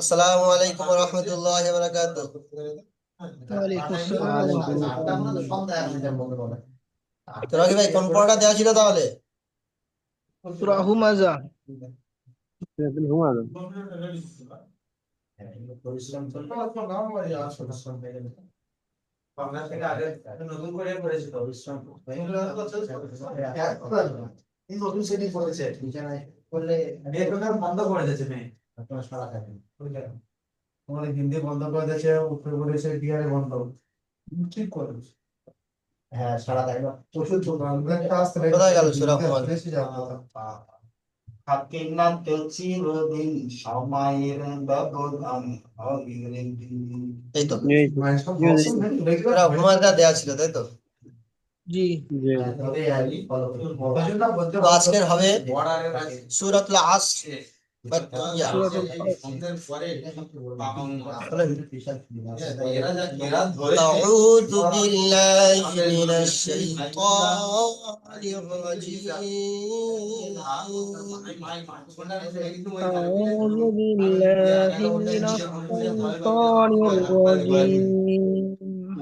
আসসালামু আলাইকুম রহমতুল্লাহ বারাকাতু। রকি ভাই কোন পড়াটা দেওয়া ছিল তাহলে? হয়ে গেলে বাংলা থেকে আগে নতুন করে পড়েছি তো নতুন শ্রেণি পড়েছে বিছানায় করলে বন্ধ করে দিয়েছে মেয়ে। আপনারা সারা থাকেন। তোমার হিন্দি বন্ধ করে দিয়েছে উত্তর প্রদেশে বিহারে বন্ধ। ঠিক করে? হ্যাঁ সারা কোথায় গেল থাকে না। তো চিরদিন সময়ের ব্যবধান এই তো। মানে দেওয়া ছিল তাই তো? জি তো আজকের হবে সূরাতুল আসর বাকিয়া أعوذ بالله من الشيطان الرجيم أعوذ بالله من الشيطان الرجيم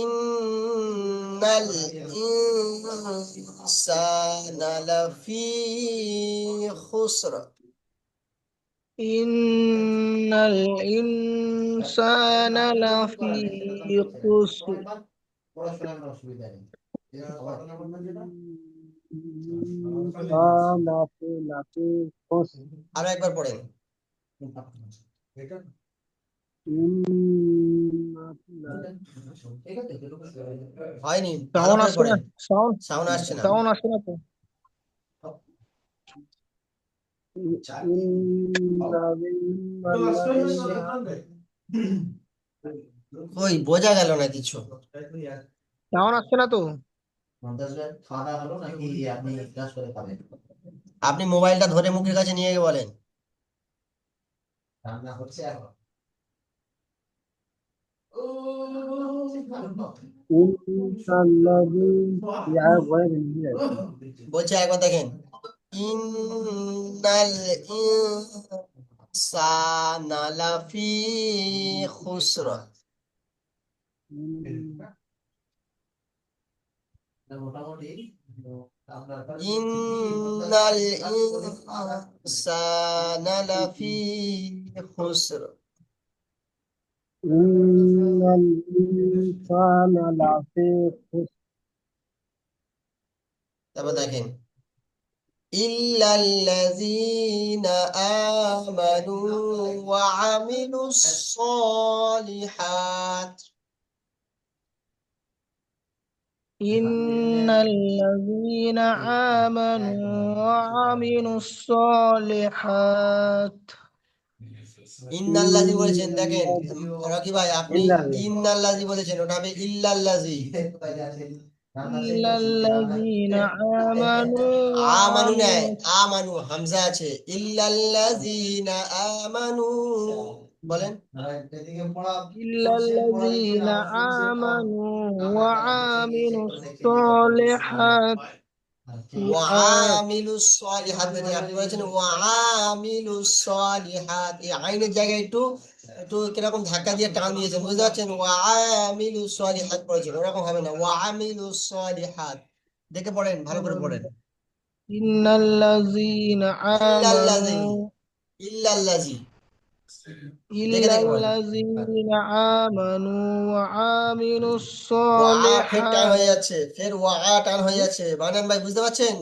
ইন্নাল ইনসানা লাফি খুসর إن الإنسان لفي خسر إنسان لفي لفي خسر আরো একবার পড়েন হয়নি। সাউন্ড আসছে না? সাউন্ড সাউন্ড আসছে না। সাউন্ড আসছে না তো? কই বোঝা গেল না কিছু। সাউন্ড আসছে না তো? আপনি মোবাইলটা ধরে মুখের কাছে নিয়ে গিয়ে বলেন। রান্না হচ্ছে এখন। বলছে একবার দেখেন। ইন্নাল ইনসানা লাফি খুসর। মোটামুটি ইন্নাল ইনসানা লাফি খুসর। إن الإنسان لفي خسر তারপর দেখেন ইল্লাল্লাযীনা আমানু ওয়া আমিলুস সালিহাত إن الذين آمنوا وعملوا الصالحات ইন্নাল্লাজি বলেছেন দেখেন রকি ভাই আপনি ইন্নাল্লাজি। বলেছেন ওটা হবে ইল্লাল্লাজি। আমানু। নাই আমানু হামজা আছে ইল্লাল্লাজিনা আমানু। বলেন। আমানু ওয়া আমিলুস সালিহাত। আচ্ছা। কীরকম ধাক্কা দিয়ে টান দিয়েছেন বুঝতে পারছেন? ওয়ামিলু সালিহাত পড়েছেন ওরকম হবে না। ওয়ামিলু সালিহাত। দেখে পড়েন ভালো করে পড়েন। ইন্নাল্লাযিনা আমানু। ইল্লাল্লাযী। إلا দেখে বলেন الذين آمنوا وعملوا ওয়া ফের টান الصالحات হয়ে যাচ্ছে ফের ওয়া টান হয়ে যাচ্ছে বানান ভাই বুঝতে পারছেন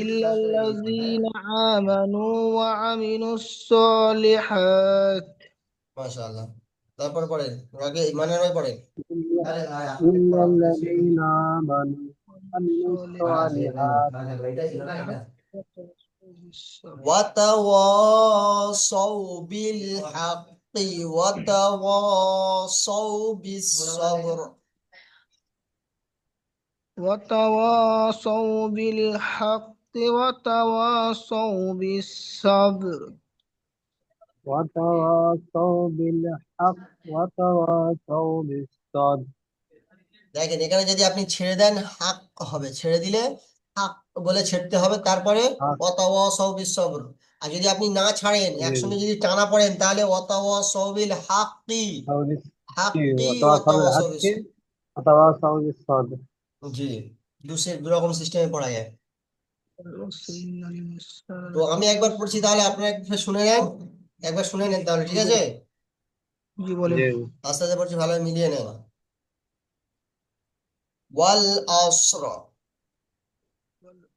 إلا الذين آمنوا وعملوا الصالحات মাশাআল্লাহ তারপর পড়েন আগে ইমানের ভাই পড়েন إلا الذين آمنوا وعملوا الصالحات وتواصوا بالحق وتواصوا بالصبر وتواصوا بالحق وتواصوا بالصبر وتواصوا بالحق وتواصوا بالصبر দেখেন এখানে যদি আপনি ছেড়ে দেন হাক হবে ছেড়ে দিলে হাক বলে ছেড়তে হবে তারপরে সবর আর যদি আপনি না ছাড়েন একসঙ্গে যদি টানা পড়েন তাহলে অতাওয়া হাকি হাকি জি দুরকম সিস্টেমে পড়া যায়। তো আমি একবার পড়ছি তাহলে আপনারা শুনে নেন একবার শুনে নেন তাহলে ঠিক আছে? আস্তে আস্তে পড়ছি ভালো মিলিয়ে নেন। ওয়াল আসর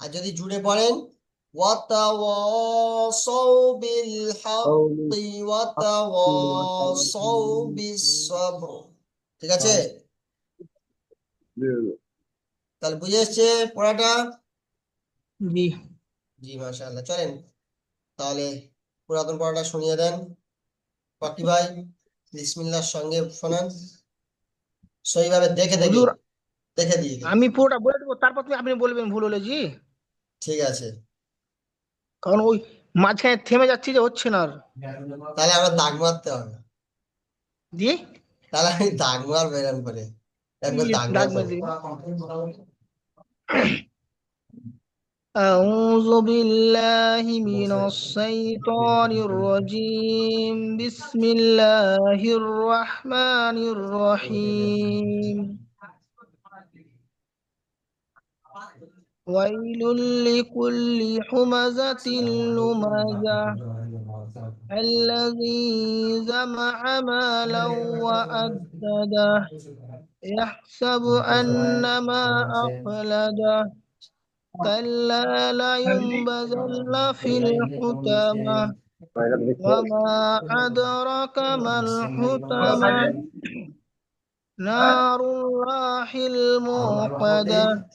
আর যদি জুড়ে পড়েন ঠিক আছে? হ্যাঁ। তাহলে বুঝে এসছে পড়াটা? জি। জি মাশাআল্লাহ। চলেন তাহলে পুরাতন পড়াটা শুনিয়ে দেন। বাকি ভাই বিসমিল্লার সঙ্গে শোনান। সহিভাবে দেখে দেখে। হুজুর দেখে দিয়ে আমি পুরোটা বলে দেবো তারপর তুমি আপনি বলবেন ভুল হলে জি। ঠিক আছে। কারণ ওই মাঝখানে থেমে যাচ্ছি যে হচ্ছে না আর। তাহলে আমার দাগ মারতে হবে। জি তাহলে আমি দাগ মারবো এরকম করে। একবার দাগ দাগ মারবো। মেরে দিবি। أعوذ بالله من الشيطان الرجيم. بسم الله الرحمن الرحيم. ويل لكل حمزة لمزة. الذي جمع مالا وأدده يحسب أن ما أخلده كلا لينبذن في الحطمة. وما أدرك ما الحطمة. نار الله الموقدة.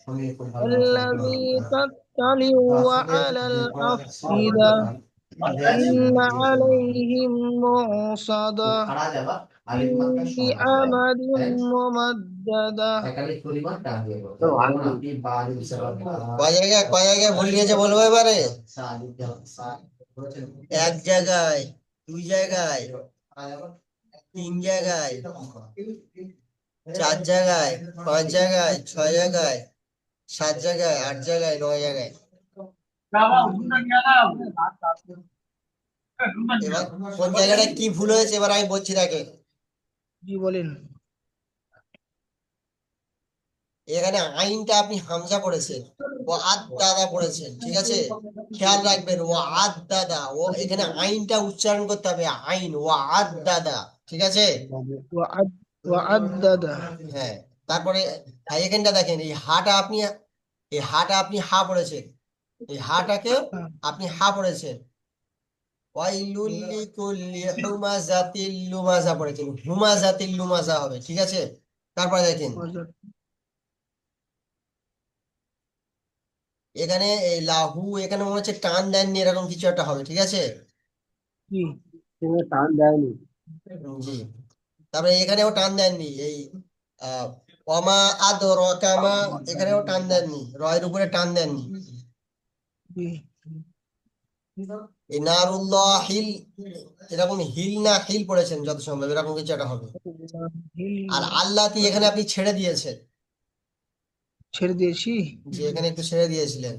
الذي تطلع على الأفئدة. إن عليهم موصدة في أمد ممددة কয় জায়গায় কয় জায়গায় ভুল গেছে বলব এবারে? এক জায়গায় দুই জায়গায় তিন জায়গায় চার জায়গায় পাঁচ জায়গায় ছয় জায়গায় সাত জায়গায় আট জায়গায় নয় জায়গায়। এবার কোন জায়গাটা কি ভুল হয়েছে এবার আমি বলছি তাকে। জি বলেন। এখানে আইনটা আপনি হামজা করেছেন ও আদ দাদা করেছেন ঠিক আছে? খেয়াল রাখবেন ও আদ দাদা ও এখানে আইনটা উচ্চারণ করতে হবে আইন ও আদ দাদা ঠিক আছে? হ্যাঁ তারপরে এখানটা দেখেন এই হাটা আপনি এই হাটা আপনি হা পড়েছেন এই হাটাকে আপনি হা পড়েছেন। হুমা পড়েছেন লুমাজা হবে ঠিক আছে? তারপরে দেখেন এখানে এই লাহু এখানে মনে হচ্ছে টান দেননি এরকম কিছু একটা হবে ঠিক আছে? টান দেয়নি। জি তারপরে এখানেও টান দেননি এই আহ ওয়ামা আদরাকামা এখানেও টান দেননি রয়ের উপরে টান দেননি। নারুল্লাহ হিল এরকম হিল না হিল পড়েছেন যত সম্ভব এরকম কিছু একটা হবে। আর আল্লাহতি এখানে আপনি ছেড়ে দিয়েছেন। ছেড়ে দিয়েছি? যে এখানে একটু ছেড়ে দিয়েছিলেন।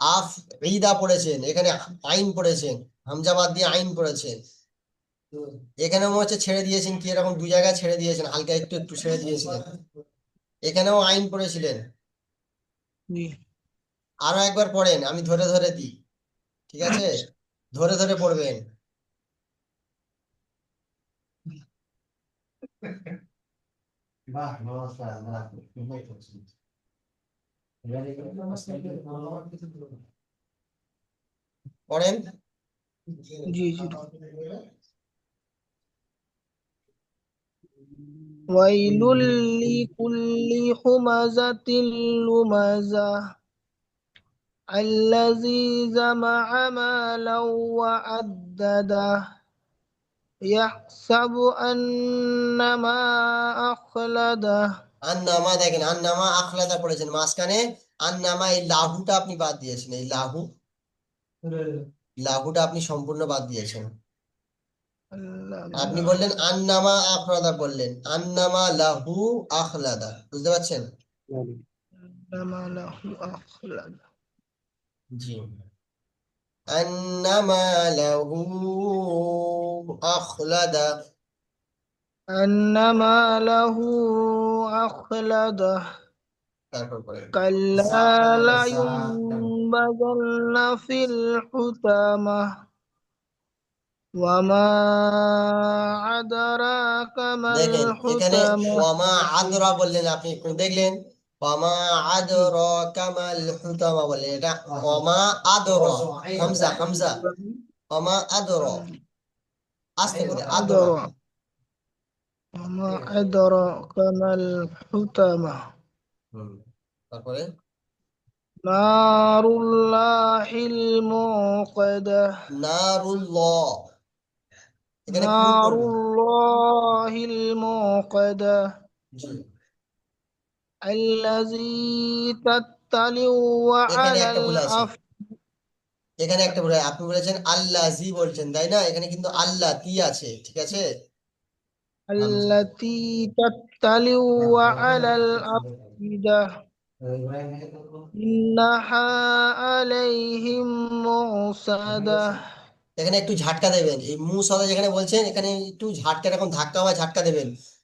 আফ ঈদা পড়েছেন এখানে আইন পড়েছেন হামজাবাদ দিয়ে আইন পড়েছেন। এখানে মনে হচ্ছে ছেড়ে দিয়েছেন কি এরকম দু জায়গায় ছেড়ে দিয়েছেন হালকা একটু একটু ছেড়ে দিয়েছিলেন। এখানেও আইন পড়েছিলেন। আরও একবার পড়েন আমি ধরে ধরে দিই ঠিক আছে? ধরে ধরে পড়বেন। বাহ নমস্কার আমরা খুবই করছি পড়েন জি জি ويل لكل همزة لمزة الذي جمع مالا وعدده يحسب أن ما أخلده আন্নামা দেখেন আন্নামা আখলাদা পড়েছেন মাঝখানে আন্নামা এই লাহুটা আপনি বাদ দিয়েছেন এই লাহু লাহুটা আপনি সম্পূর্ণ বাদ দিয়েছেন আপনি বললেন আন্নামা আখলাদা বললেন আন্নামা লাহু আখলাদা বুঝতে পারছেন إنما له أخلد জি আন্নামা লাহু আখলাদা أنما له أخلده তারপর পড়েন كلا لينبذن في الحطمة وما أدراك ما দেখেন এখানে الحطمة ওয়ামা আদরা বললেন আপনি একটু দেখলেন ওয়ামা আদরা কামাল হুতামা বললেন এটা ওয়ামা আদরা হামজা হামজা ওয়ামা আদরা আস্তে করে আদরা أدرى وما أدراك ما الحطمة হুম, তারপরে نار الله الموقدة নারুল্লাহ এখানে ফুল نار করবেন الله الموقدة জি الذي تطلع এখানে على একটা ভুল আছে الأف এখানে একটা ভুল আছে। আপনি বলেছেন আল্লাহ জি বলছেন তাই না এখানে কিন্তু আল্লাহ তি আছে ঠিক আছে হামজা التي تطلع على الأفئدة إنها عليهم موصدة এখানে একটু ঝাটকা দেবেন এই মু সদা যেখানে বলছেন এখানে একটু ঝাটকা এরকম ধাক্কা বা ঝাটকা দেবেন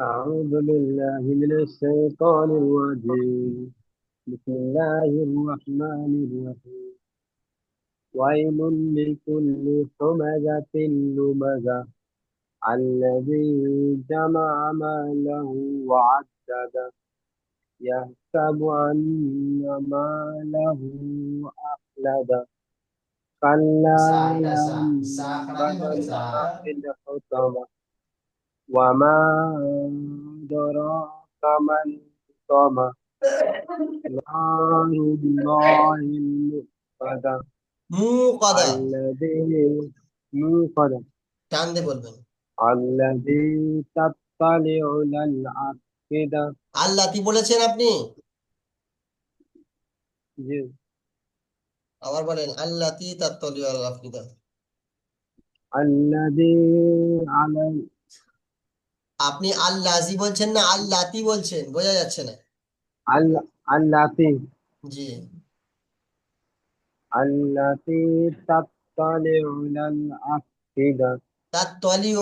أعوذ بالله من الشيطان الرجيم. بسم الله الرحمن الرحيم. ويل لكل همزة لمزة. الذي جمع ماله وعدده يحسب أن ماله أخلده كلا الحطمة وما أدراك ما الحطمة نار الله المؤقدة মু কদা الذي موقدة টান দিয়ে বলবেন الذي تطلع على الأفئدة আল্লাহ কি বলেছেন আপনি জি আবার বলেন আল্লাহ তি তাত্তলি আল আফিদা الذي على আপনি আল্লাহ জি বলছেন না আল্লাহ তি বলছেন বোঝা যাচ্ছে না ال- التي জি التي تطلع على الأفئدة তাত্তলিউ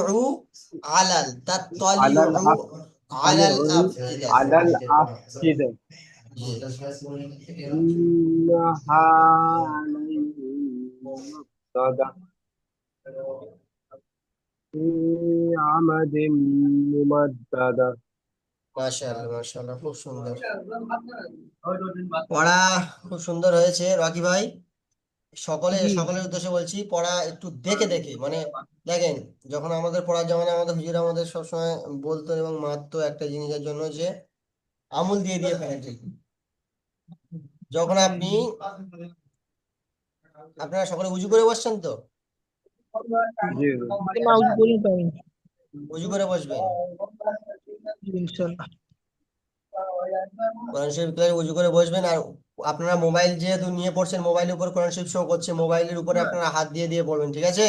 আলাল على তাত্তলিউ الأف- আলাল تطلع আফিদা على الأفئدة জি إنها عليهم مؤصدة في عمد ممددة মাশাআল্লাহ মাশাআল্লাহ খুব সুন্দর পড়া খুব সুন্দর হয়েছে রকি ভাই সকলে জি। সকলের উদ্দেশ্যে বলছি পড়া একটু দেখে দেখে মানে দেখেন যখন আমাদের পড়ার জামানে আমাদের হুজুর আমাদের সবসময় বলতো এবং মারতো একটা জিনিসের জন্য যে আমুল দিয়ে দিয়ে ফেলেন ঠিক যখন আপনি আপনারা সকলে উজু করে বসছেন তো জি না ওই উজু করে বসবেন ইনশাল্লাহ কোরআন শরীফ খুলে উজু করে বসবেন আর আপনারা মোবাইল যেহেতু নিয়ে পড়ছেন মোবাইলের উপর কোরআন শরীফ শো করছে মোবাইলের উপরে আপনারা হাত দিয়ে দিয়ে পড়বেন ঠিক আছে?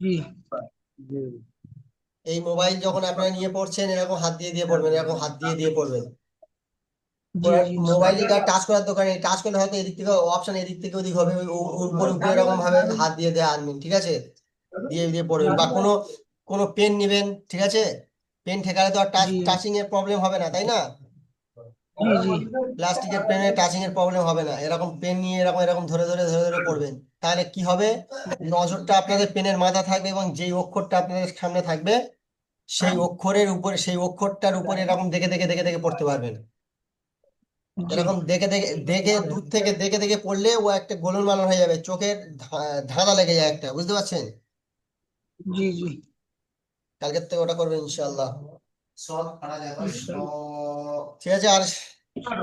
জি জি। এই মোবাইল যখন আপনারা নিয়ে পড়ছেন এরকম হাত দিয়ে দিয়ে পড়বেন এরকম হাত দিয়ে দিয়ে পড়বেন। জি জি টাচ করার দোকানে টাচ করলে হয়তো এদিক থেকে অপশন এদিক থেকে ওদিক হবে। উপরে উপরে এরকম ভাবে হাত দিয়ে দিয়ে আনবেন ঠিক আছে? দিয়ে দিয়ে পড়বেন বা কোনো কোনো পেন নেবেন ঠিক আছে? পেন ঠেকালে তো আর টাচ টাচিং এর প্রবলেম হবে না তাই না? প্লাস্টিকের পেনে টাচিং এর প্রবলেম হবে না। এরকম পেন নিয়ে এরকম এরকম ধরে ধরে ধরে ধরে পড়বেন। তাহলে কি হবে? নজরটা আপনাদের পেনের মাথা থাকবে এবং যেই অক্ষরটা আপনাদের সামনে থাকবে সেই অক্ষরের উপরে সেই অক্ষরটার উপরে এরকম দেখে দেখে দেখে দেখে পড়তে পারবেন। এরকম দেখে দেখে দেখে দূর থেকে দেখে দেখে পড়লে ও একটা গোলমাল হয়ে যাবে চোখের ধাঁধা লেগে যায় একটা বুঝতে পারছেন? জি জি। কালকের থেকে ওটা পারা যাবে ঠিক আছে আর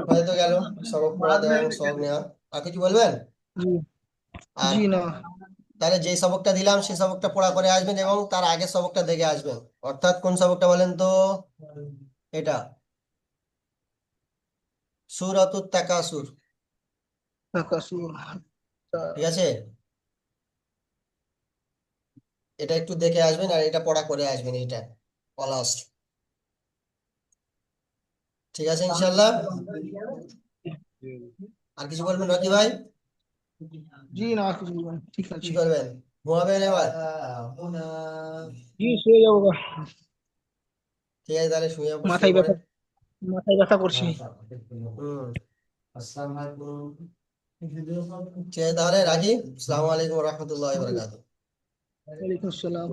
হয়তো গেল? সবক পড়া দেওয়া এবং সবক নেওয়া। আর কিছু বলবেন? আর তাহলে যে সবকটা দিলাম সেই সবকটা পড়া করে আসবেন এবং তার আগের সবকটা দেখে আসবেন। অর্থাৎ কোন সবকটা বলেন তো? এটা। সূরাতুত তাকাসুর। তাকাসুর ঠিক আছে? এটা একটু দেখে আসবেন আর এটা পড়া করে আসবেন এটা পলাশ ঠিক আছে ইনশাল্লাহ আর কিছু বলবেন রকি ভাই? জি না কিছু বলব না। ঠিক আছে। কি করবেন? ঘুমাবেন এবার? জি শুয়ে যাব। ঠিক আছে তাহলে শুয়ে মাথায় ব্যথা। মাথায় ব্যথা করছে। হুম আসসালামু আলাইকুম। তাহলে রাখি আসসালামু আলাইকুম রহমতুল্লাহ আসসালাম। ওয়ালাইকুম আসসালাম।